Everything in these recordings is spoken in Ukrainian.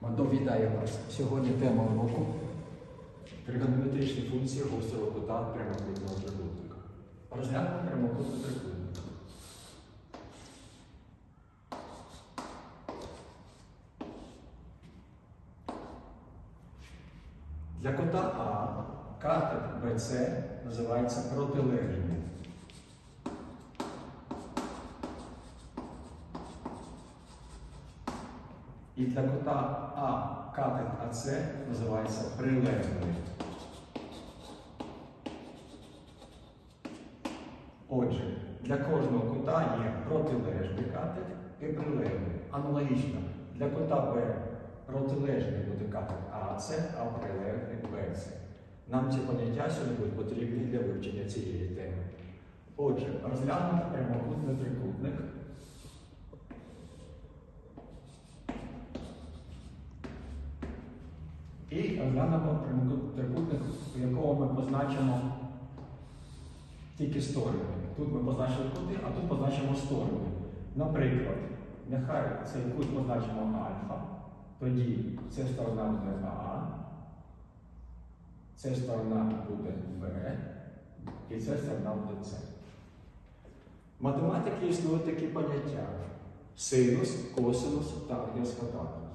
Довідаю вас. Сьогодні тема уроку. Тригонометричні функції гострого кута прямокутного трикутника. Розглянемо прямокутний трикутник. Для кута А катет BC називається протилежним. І для кута А катет АС називається прилеглим. Отже, для кожного кута є протилежний катет і прилеглий. Аналогічно, для кута Б протилежний буде катет АС, а прилеглий БС. Нам ці поняття сьогодні потрібні для вивчення цієї теми. Отже, розглянемо прямокутний трикутник. І розглянемо трикутник, у якого ми позначимо тільки сторони. Тут ми позначили кути, а тут позначимо сторони. Наприклад, нехай цей кут позначимо альфа, тоді ця сторона буде А, ця сторона буде Б, і ця сторона буде С. В математики існують такі поняття: синус, косинус, тангенс, котангенс.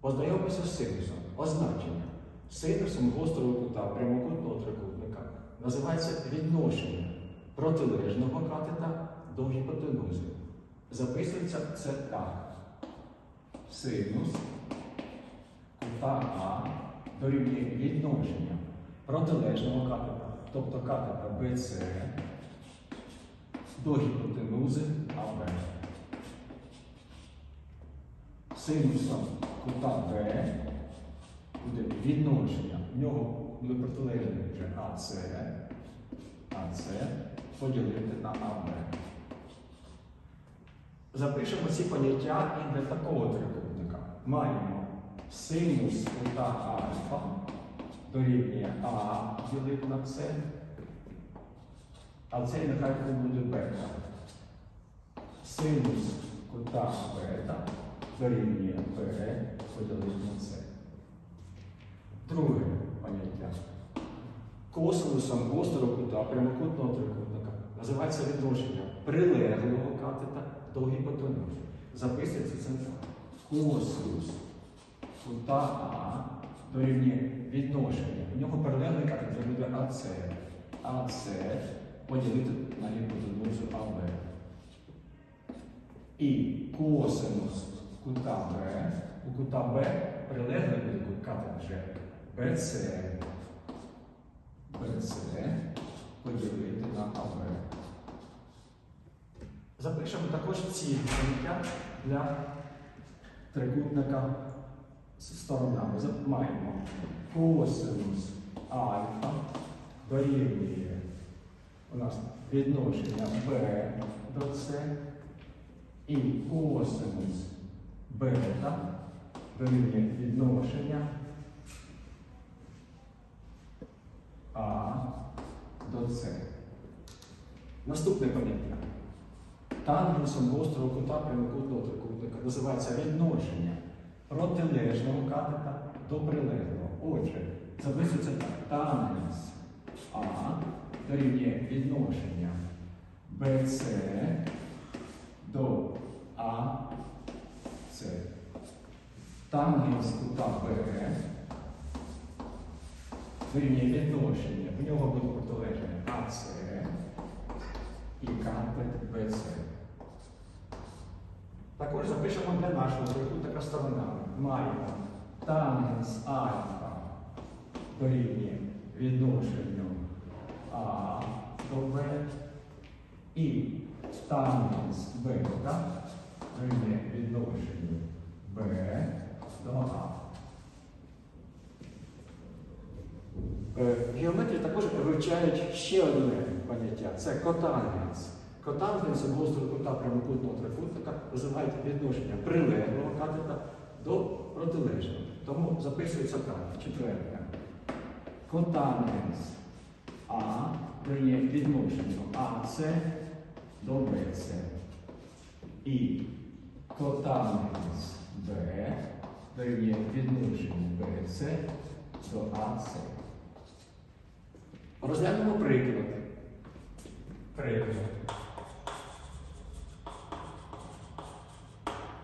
Познайомимося з синусом. Означення. Синусом гострого кута прямокутного трикутника називається відношення протилежного катета до гіпотенузи. Записується це так. Синус кута А дорівнює відношення протилежного катета, тобто катета BC до гіпотенузи АБ. Синусом кута Б буде відношення. В нього буде протилежний вже АС, АС поділити на АБ. Запишемо ці поняття і для такого трикутника. Маємо синус кута альфа дорівнює А ділити на С, а цей нехай буде бета. Синус кута бета дорівнює Б поділити на С. Друге поняття. Косинусом гострого кута прямокутного трикутника називається відношення прилеглого катета до гіпотенузи. Записується це. Косинус кута А дорівнює відношення. У нього прилеглий катет це буде АС. АС поділити на гіпотенузу АБ. І косинус кута Б. У кута Б прилеглий буде катет вже БЦ. БЦ поділити на АБ. Запишемо також ці поняття для трикутника з сторонами. Маємо косинус альфа дорівнює у нас відношення Б до С і косинус бета дорівнює відношення А до С. Наступне поняття. Тангенсом гострого кута прямокутного трикутника називається відношення протилежного катета до прилеглого. Отже, записується так. Тангенс А дорівнює відношення BC до АС. Тангенс кута Б дорівнює відношення. В нього буде протилежне АС і катет BC. Також запишемо для нашого трикутника сторонами. Маємо тангенс альфа дорівнює відношенню А до Б і тангенс бета дорівнює відношенню Б до А. Е, В геометрії також вивчають ще одне поняття це котангенс. Котангенсом гострого кута прямокутного трикутника називають відношення прилеглого катета до протилежного. Тому записується так, четверте. Котангенс А дає відношення АС до БС. І котангенс Б дорівнює відношення БЦ до АЦ. Розглянемо приклад. Приклад.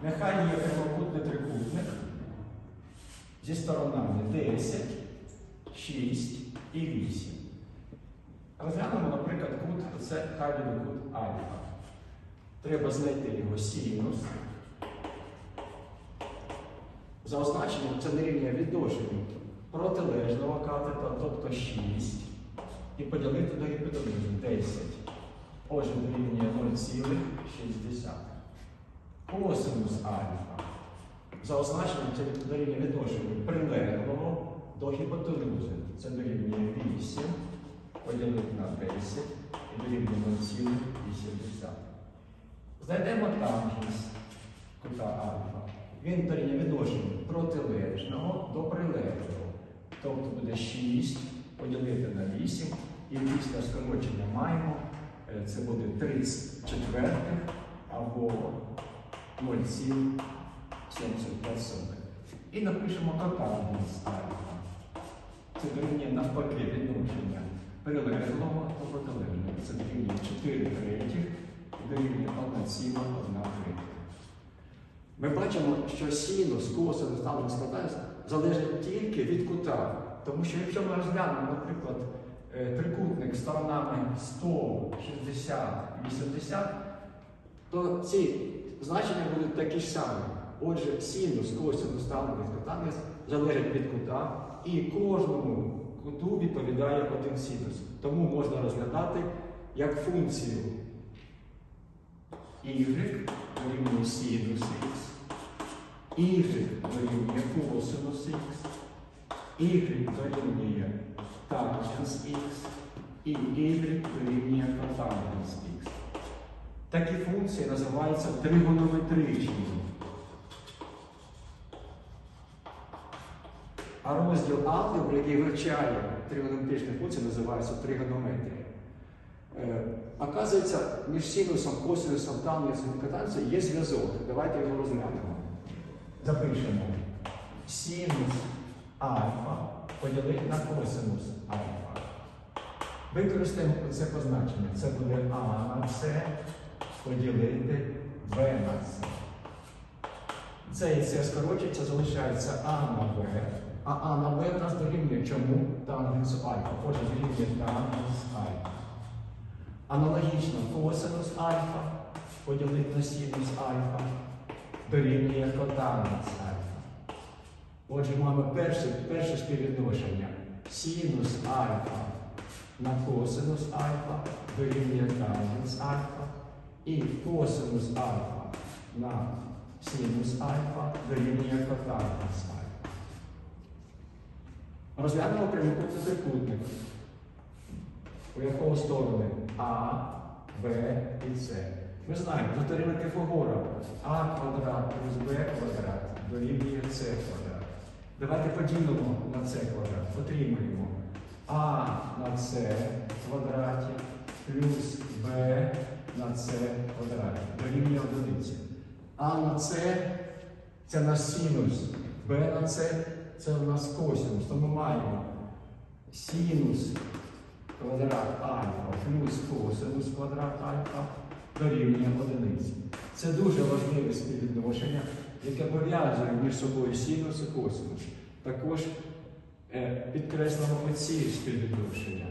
Нехай є прямокутний трикутник зі сторонами 10, 6 і 8. Розглянемо, наприклад, кут, це хай кут альфа. Треба знайти його синус. За означенням це дорівнює відношенню протилежного катета, тобто 6, і поділити до гіпотенузи 10. Отже, дорівнює 0,6. Косинус альфа. За означенням це дорівнює відношенню прилеглого до гіпотенузи. Це дорівнює 8, поділити на 10 і дорівнює 0,8. Знайдемо тангенс кута альфа. Він дорівнює відношенню протилежного до прилеглого. Тобто буде 6 поділити на 8. І після скорочення маємо, е, це буде 30 четвертих або 0,75. І напишемо котангенс альфа. Це дорівнює навпаки відношення прилеглого до протилежного. Це дорівнює 4 третіх дорівнює 1,1 третя. Ми бачимо, що синус, косинус, тангенс, котангенс залежить тільки від кута. Тому що якщо ми розглянемо, наприклад, е, трикутник сторонами 100, 60, 80, то ці значення будуть такі ж самі. Отже, синус, косинус, тангенс, котангенс залежать від кута, і кожному куту відповідає один синус. Тому можна розглядати як функцію y дорівнює синус х, y дорівнює косинус х, y дорівнює тангенс х і y дорівнює котангенс х. Такі функції називаються тригонометричними. А розділ алгебри, який вивчає тригонометричні функції, називається тригонометрія. Е, Оказується, між синусом, косинусом, тангенсом і котангенсом є зв'язок. Давайте його розглянемо. Запишемо синус альфа поділити на косинус альфа. Використаємо це позначення. Це буде А на С поділити В на С. Це і це скорочується, залишається А на В. А А на В в нас дорівнює чому тангенсу альфа. Отже, дорівнює тангенс альфа. Аналогічно косинус альфа поділити на синус альфа дорівнює котангенс альфа. Отже, маємо перше, перше співвідношення. Синус альфа на косинус альфа дорівнює тангенс альфа. І косинус альфа на синус альфа дорівнює котангенс альфа. Розглянемо прямокутний трикутник, у якого сторони А, Б і С. Ми знаємо, теореми Піфагора А квадрат плюс Б квадрат дорівнює С квадрат. Давайте поділимо на С квадрат. Отримаємо А на С квадраті плюс Б на С квадраті. Дорівнює одиниці. А на С це наш синус, Б на С це у нас косинус. Тому маємо синус квадрат альфа плюс косинус квадрат альфа дорівнює одиниці. Це дуже важливе співвідношення, яке пов'язує між собою синус і косинус. Також е, підкреслимо оці співвідношення.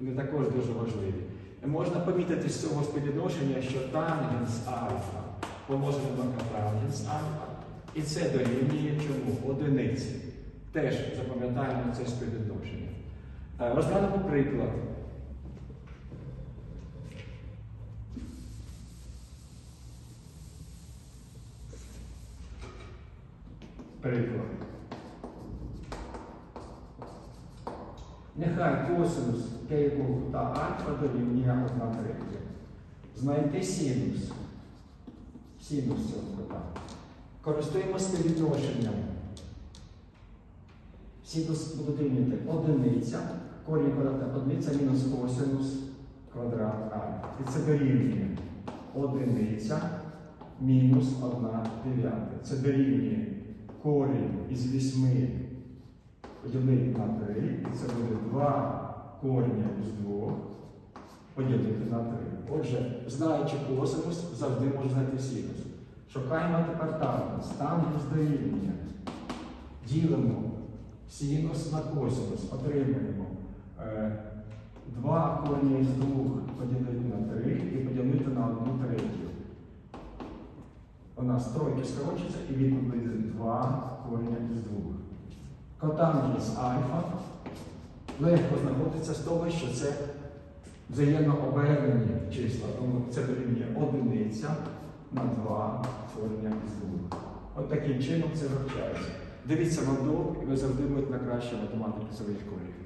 Вони також дуже важливі. І можна помітити з цього співвідношення, що тангенс альфа положено на котангенс альфа, і це дорівнює чому? Одиниці. Теж запам'ятаємо це співвідношення. Е, Розглянемо приклад. Приклад. Нехай косинус якого кута альфа дорівнює 1 третя. Знайти синус. Синус цього кута. Користуємося співвідношенням. Синус буде дорівнювати одиниця, корінь квадрата одиниця мінус косинус квадрат альфа. І це дорівнює одиниця мінус 1 дев'ята. Це дорівнює із 8 поділити на 3, і це буде 2 корення із 2 поділити на 3. Отже, знаючи косинус, завжди можна знайти синус. Шукаємо тепер тангенс. Тангенс дорівнює. Ділимо синус на косинус, отримаємо е, 2 корення із 2 поділити на 3 і поділити на 1 третю. У нас тройки скорочаться і відповідь буде 2 корення із 2. Котангенс альфа легко знаходиться з того, що це взаємно обернені числа, тому це дорівнює одиниця на 2 творення із двох. От таким чином це вивчається. Дивіться мандок, і ви завжди будете на краще математики своїх школі.